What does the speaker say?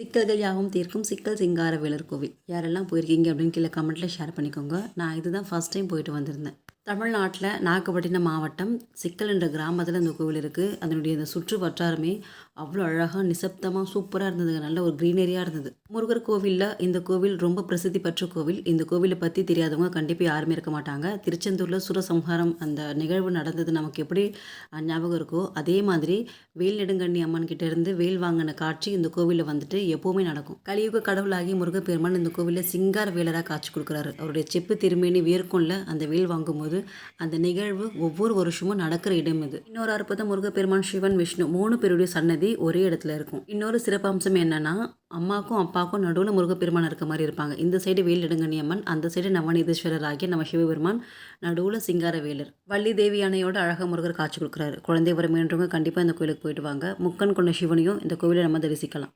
சிக்கல்கள் யாவும் தீர்க்கும். சிக்கல் சிங்கார வேலர் கோவில். யாரெல்லாம் போயிருக்கீங்க அப்படின்னு கீழே கமெண்ட்டில் ஷேர் பண்ணிக்கோங்க. நான் இதுதான் ஃபஸ்ட் டைம் போயிட்டு வந்திருந்தேன். தமிழ்நாட்டில் நாகப்பட்டினம் மாவட்டம் சிக்கல் என்ற கிராமத்தில் அந்த கோவில் இருக்குது அதனுடைய அந்த சுற்று வட்டாரமே அவ்வளோ அழகாக நிசப்தமாக சூப்பராக இருந்ததுங்க. நல்ல ஒரு க்ரீனரியாக இருந்தது. முருகர் கோவிலில் இந்த கோவில் ரொம்ப பிரசித்தி பெற்ற கோவில். இந்த கோவிலை பற்றி தெரியாதவங்க கண்டிப்பாக யாருமே இருக்க மாட்டாங்க. திருச்செந்தூரில் சுரசம்ஹாரம் அந்த நிகழ்வு நடந்தது. நமக்கு எப்படி ஞாபகம் இருக்கோ அதே மாதிரி வேல் நெடுங்கண்ணி அம்மன் கிட்டேருந்து வேல் வாங்கின காட்சி இந்த கோவிலில் வந்துட்டு எப்போவுமே நடக்கும். கலியுக கடவுளாகி முருகப்பெருமான் இந்த கோவிலில் சிங்கார வேலராக காட்சி கொடுக்குறாரு. அவருடைய செப்பு திருமேனி வேர்க்கொள்ள அந்த வேல் வாங்கும்போது அந்த நிகழ்வு ஒவ்வொரு வருஷமும் நடக்கிற இடம் இது. இன்னொரு அற்புதம் முருகப்பெருமான் சிவன் விஷ்ணு மூணு பேருடைய சன்னதி ஒரே இடத்துல இருக்கும். இன்னொரு சிறப்பம்சம் என்னன்னா அம்மாக்கும் அப்பாவுக்கும் நடுவில் முருகப்பெருமான் இருக்க மாதிரி இருப்பாங்க. இந்த சைடு வேல் அம்மன் அந்த சைடு நவநீதீஸ்வரர் ஆகிய நம்ம சிவபெருமான் நடுவில் சிங்கார வேலர் வள்ளி தேவி அணையோட அழகாக முருகர் காட்சி கொடுக்குறாரு. குழந்தை வரமேன்றவங்க கண்டிப்பாக இந்த கோயிலுக்கு போயிட்டு வாங்க. முக்கன் கொண்ட சிவனையும் இந்த கோவிலை நம்ம தரிசிக்கலாம்.